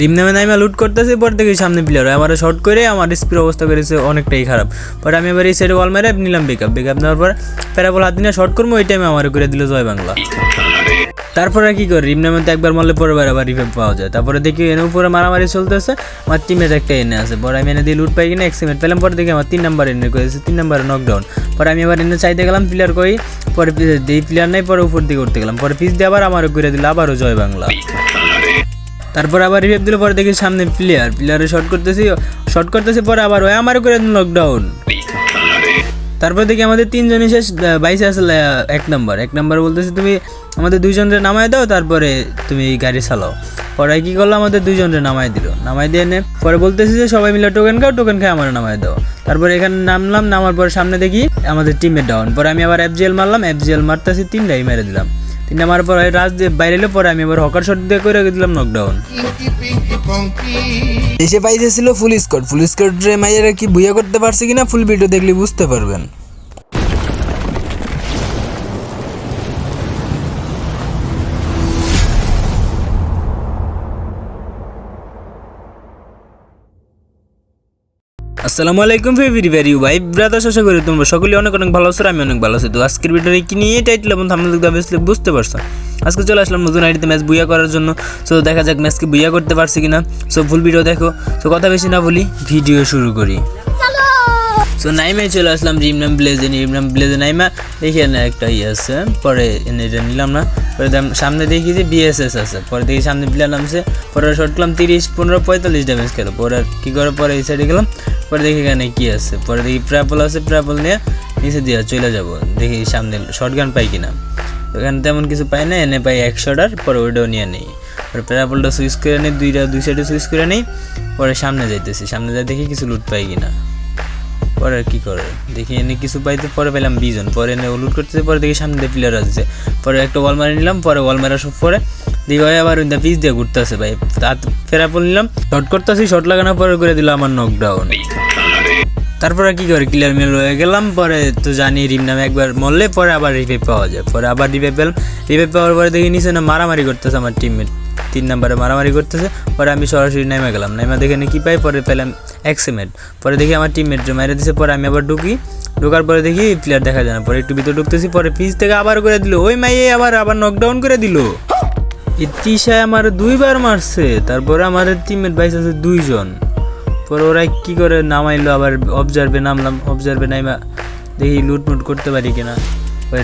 রিম নামে নাইমা লুট করতেছে, পর থেকে সামনে প্লেয়ার আমার শর্ট করে, আমার স্পিড অবস্থা করেছে অনেকটাই খারাপ। পরে আমি এবার এই সাইডে ওয়াল মেরে নিলাম বেকআপ বেকআপ নেওয়ার পর প্যারাবল হাত নিয়ে শর্ট করব, ওই টাইমে আমার করে দিল জয় বাংলা। তারপরে কি করি? রিম নামে তো একবার মারলে পরে আবার রিভাইভ পাওয়া যায়। তারপরে দেখি এনে উপরে মারামারি চলতেছে, আমার টিমের একটা এনে আছে। পরে আমি এনে দিয়ে লুট পাই কিনা এক্সিমেট পেলাম, পরে দেখি আমার তিন নাম্বার এনে করেছে, তিন নাম্বারে নকডাউন পরে আমি আবার এনে চাইতে গেলাম প্লেয়ার করি পরে এই প্লেয়ার নাই, পরে উপর দিকে উঠতে গেলাম। পরে পিস দিয়ে আবার আমারও করে দিল, আবারও জয় বাংলা। তারপর আবার রিভাইভ দিল পরে দেখি সামনে প্লেয়ার প্লেয়ারে শর্ট করতেছি শর্ট করতেছি পরে আবার ওই আমারও করে লকডাউন তারপর দেখি আমাদের তিনজনই শেষ বাইসে আসলে এক নম্বর এক নম্বর বলতেছি, তুমি আমাদের দুইজনের নামায় দাও, তারপরে তুমি গাড়ি চালাও। পরে কি করল, আমাদের দুইজনের নামায় দিল। নামায় দিয়ে এনে পরে বলতেছি যে, সবাই মিলে টোকেন খাও টোকেন খাই আমার নামায় দাও। তারপরে এখানে নামলাম, নামার পর সামনে দেখি আমাদের টিমের ডাউন পরে আমি আবার এফজিএল মারলাম এফজিএল মারতেছি, তিনটাই মেরে দিলাম। তিনটা আমার পর বাইরে এলো পরে আমি এবার হকার শট দিয়ে করে দিলাম নকডাউন দেশে পাইছে ছিল ফুল স্কট ফুল স্কট রে মাইয়ারা কি বুয়া করতে পারছে কিনা ফুল ভিডিও দেখলে বুঝতে পারবেন। আসসালামু আলাইকুম ফেভিরি ভাই ব্রাদার আশা করি তোমরা সকলে অনেক অনেক ভালো আছো আমি অনেক ভালো আছি। তো আজকের ভিডিওটা কি নিয়ে? টাইটেল এবং থামলে দেখতে বুঝতে পারছ? আজকে চলে আসলাম নতুন আইডিতে ম্যাচ বুইয়া করার জন্য। সো দেখা যাক ম্যাচকে বুইয়া করতে পারছি কিনা। সো ফুল ভিডিও দেখো। সো কথা বেশি না বলি ভিডিও শুরু করি। সো নাইমে চলে আসলাম রিমনাম ব্লেজে রিমনাম ব্লেজে নাইমা দেখি না একটা ইয়ে আছে। পরে এনে এটা নিলাম না। পরে সামনে দেখি যে বিএসএস আছে। পরে দেখি সামনে প্লেয়ার নামছে। পরে শর্ট করলাম, তিরিশ, পনেরো, পঁয়তাল্লিশ ড্যামেজ খেলো। পরে কি করে? পরে এই সাইডে গেলাম। পরে দেখি এখানে কি আছে। পরে দেখি প্র্যাপল আছে প্র্যাপল নিয়ে নিচে দিয়ে চলে যাব। দেখি সামনে শর্ট গান পাই কিনা। ওখানে তেমন কিছু পাই না, এনে পাই একশোটার পরে ওইটাও নিয়ে নেই। পরে প্র্যাপলটা সুইচ করে নিই, দুইটা, দুই সাইডে সুইচ করে নিই। পরে সামনে যাইতেছি। সামনে যাই দেখি কিছু লুট পাই কিনা। পরে আর কি করে? দেখি এনে কিছু পাইতে পরে পেলাম বিজন। পরে এনে লুট করতেছে, পরে দেখি সামনে দিয়ে প্লেয়ার আসছে। পরে একটা ওয়াল মারি নিলাম, পরে ওয়াল মারা সব পরে দেখি ভাই আবার ওইটা পিস দিয়ে ঘুরতেছে ভাই। তাত ফেরাপল নিলাম শর্ট করতেছি শর্ট লাগানোর পরে করে দিল আমার নকডাউন তারপরে কি করে? ক্লিয়ার মেল হয়ে গেলাম, পরে তো জানি রিম নামে একবার মরলে পরে আবার রিভাইভ পাওয়া যায়। পরে আবার রিভাইভ পেলাম রিভাইভ পাওয়ার পরে দেখি নিচে না মারামারি করতেছে আমার টিমমেট তিন নাম্বারে মারামারি করতেছে, পরে আমি সরাসরি নেমে গেলাম। নেমে দেখে কি পাই, পরে পেলাম এক্সিমেট পরে দেখি আমার টিমমেট মেরে দিছে, পরে আমি আবার ঢুকি। ঢোকার পরে দেখি প্লেয়ার দেখা যায় না, পরে একটু ভিতরে ঢুকতেছি, পরে পিচ থেকে আবার করে দিল। ওই মাইয়ে আবার আবার নকডাউন করে দিল। ইতিশায় আমার দুইবার মারছে, তারপরে আমার টিমমেট বাইস আছে দুইজন। পরে ওরা কি করে নামাইলো, আবার অবজার্ভে নামলাম অবজার্ভে নাইমা দেখি লুটমুট করতে পারি কিনা।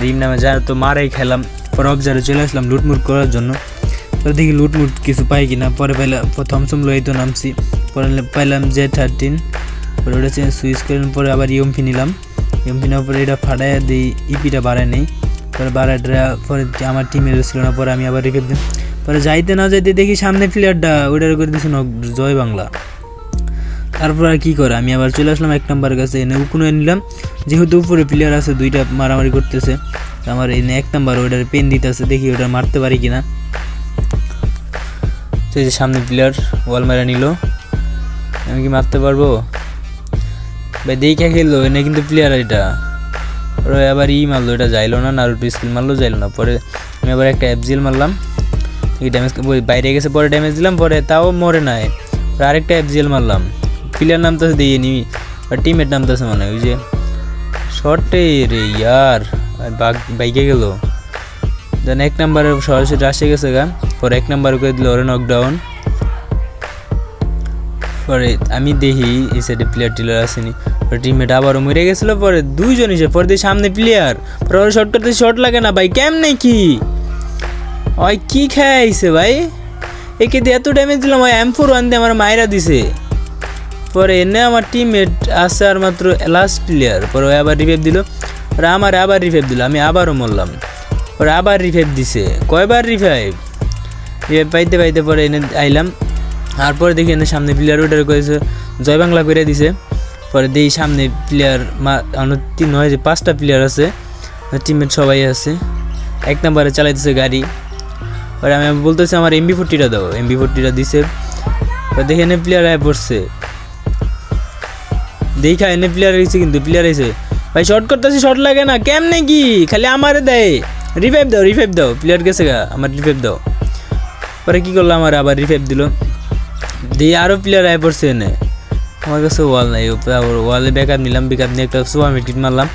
রিম নামে যা তো মারাই খেলাম, পরে অবজার্ভে চলে আসলাম লুটমুট করার জন্য। পরে দেখি লুটমুট কিছু পাই কিনা পরে পাইলাম প্রথম সমলো এই তো নামছি। পরে পাইলাম জে থার্টিন। পরে ওটা সুইচ করে পরে আবার ইএমপি নিলাম। ইএমপি নেওয়ার পরে এটা ফাটাইয়া দিই ইপিটা বাড়ায় নেই। পরে বাড়াটা পরে আমার টিমের ছিল না, পরে আমি আবার রেখে দিই পরে যাইতে না যাইতে দেখি সামনে প্লেয়ারটা ওইটার করে দিয়েছে জয় বাংলা। তারপর আর কি করে? আমি আবার চলে আসলাম এক নাম্বারের কাছে, এনে উকুনে নিলাম। যেহেতু উপরে প্লেয়ার আছে, দুইটা মারামারি করতেছে। আমার এনে এক নাম্বার ওইটার পেন দিতেছে, দেখি ওটা মারতে পারি কিনা। তো এই যে সামনে প্লেয়ার ওয়াল মারা নিল। আমি কি মারতে পারব? ভাই, দেখে খেললো, এনে কিন্তু প্লেয়ার এটা। ওরা আবার ই মারলো, এটা যাইলো না আর স্কিল মারলো, যাইলো না। পরে আমি আবার একটা এফজিএল মারলাম। এই ড্যামেজ বাইরে গেছে, পরে ড্যামেজ দিলাম, পরে তাও মরে নাই। আরেকটা এফজিএল মারলাম। প্লেয়ার নামতেছে দিয়ে নি আর টিমের নামতেছে মানে ওই যে শর্টে রে ইয়ার। বাইকে গেল। দেন এক নাম্বারে সরাসরি রাশে গেছে গা। পরে এক নাম্বার করে দিল ওরে নকডাউন পরে আমি দেখি এই সাইডে প্লেয়ার টিলার আসেনি পরে টিমমেট আবারও মরে গেছিল পরে দুইজন এসে পরে দিয়ে সামনে প্লেয়ার পরে ওরা শর্ট করতে শর্ট লাগে না ভাই, কেমনে কি? ওই কি খাইছে ভাই? একে দিয়ে এত ড্যামেজ দিলাম, ওই এম ফোর ওয়ান দিয়ে আমার মায়েরা দিছে। পরে এনে আমার টিমমেট আছে আর মাত্র লাস্ট প্লেয়ার পরে ওই আবার রিভাইভ দিল। পরে আমার আবার রিভাইভ দিল, আমি আবারও মরলাম। পরে আবার রিভাইভ দিছে। কয়বার রিভাইভ পাইতে পাইতে পরে এনে আইলাম। আর পরে দেখি এনে সামনে প্লেয়ার ওটার করেছে, জয় বাংলা করে দিছে। পরে দেখি সামনে প্লেয়ার মা তিন হয় যে পাঁচটা প্লেয়ার আছে টিমের সবাই আছে। এক নম্বরে চালাইতেছে গাড়ি। পরে আমি বলতেছি, আমার এমবি ফোরটিটা দাও। এমবি ফোরটিটা দিছে। পরে দেখি এনে প্লেয়ার আয় পড়ছে। দেখা এনে প্লেয়ার হয়েছে কিন্তু প্লেয়ার হয়েছে ভাই শর্ট করতেছি শর্ট লাগে না। কেমনে কি? খালি আমারে দেয়। রিভাইভ দাও রিভাইভ দাও। প্লেয়ার গেছে গা, আমার রিভাইভ দাও। পরে কি করল? আমার আবার রিভাইভ দিল। দিয়ে আরও প্লেয়ার আয় পড়ছে এনে। আমার কাছে ওয়াল নাই ওয়ালে ব্যাকআপ নিলাম ব্যাকআপ নিয়ে একটা সুপার মিটিট মারলাম।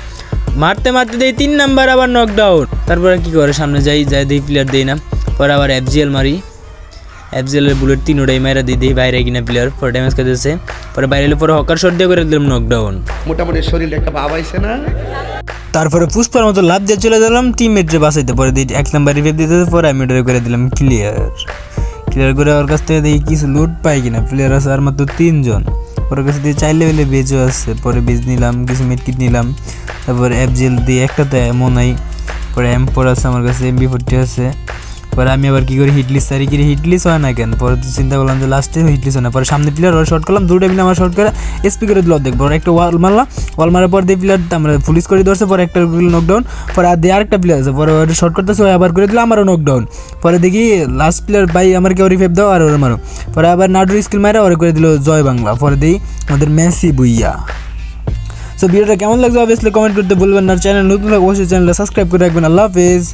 মারতে মারতে দেই তিন নাম্বার আবার নকডাউন তারপরে কি করে? সামনে যাই যাই দেই প্লেয়ার দেই না। পরে আবার এফজিএল মারি। এফজিএলের বুলেট তিন ওটাই মাইরা দিই দিই বাইরে কিনা প্লেয়ার পরে ড্যামেজ খেতেছে পরে বাইরে এলে পরে হকার শট দিয়ে করে দিলাম নকডাউন মোটামুটি শরীরে একটা ভাব না? তারপরে পুষ্পার মতো লাভ দিয়ে চলে গেলাম টিম মেট্রে বাঁচাইতে। পরে দিই এক নাম্বার রিভেপ দিতে পরে আমি ওটা করে দিলাম ক্লিয়ার ক্লিয়ার করে ওর কাছ থেকে দেখি কিছু লুট পাই কিনা। প্লেয়ার আছে আর মাত্র তিনজন। ওর কাছে দিয়ে চার লেভেলে বেজও আছে। পরে বেজ নিলাম, কিছু মেটকিট নিলাম। তারপরে অ্যাপজেল দিয়ে একটা তো এমন নাই। পরে এম্পোর আছে, আমার কাছে এমবি ফোরটি আছে। পরে আমি আবার কি করি হিটলিস সারি কিরে হিটলিস হয় না কেন? পরে চিন্তা করলাম যে লাস্টে হিটলিস হয় না। পরে সামনে প্লেয়ার ওরা শর্ট করলাম দুটো মিলে আমার শর্ট করে এসপি করে দিল দেখব ওরা একটা ওয়াল মারলাম ওয়াল মারার পর দিয়ে প্লেয়ার আমরা পুলিশ করে ধরছে, পরে একটা নকডাউন পরে আর দিয়ে আরেকটা প্লেয়ার আছে। পরে ওরা শর্ট করতেছে ওই আবার করে দিল, আমারও নকডাউন পরে দেখি লাস্ট প্লেয়ার বাই আমার কেউ রিফেভ দাও, আর ওরা মারো। পরে আবার নাডুর স্কিল মারা ওরা করে দিল জয় বাংলা। পরে দিই আমাদের মেসি বুইয়া সো ভিডিওটা কেমন লাগছে? অবভিয়াসলি কমেন্ট করতে বলবেন না। চ্যানেল নতুন অবশ্যই চ্যানেলটা সাবস্ক্রাইব করে রাখবেন। আল্লাহ হাফেজ।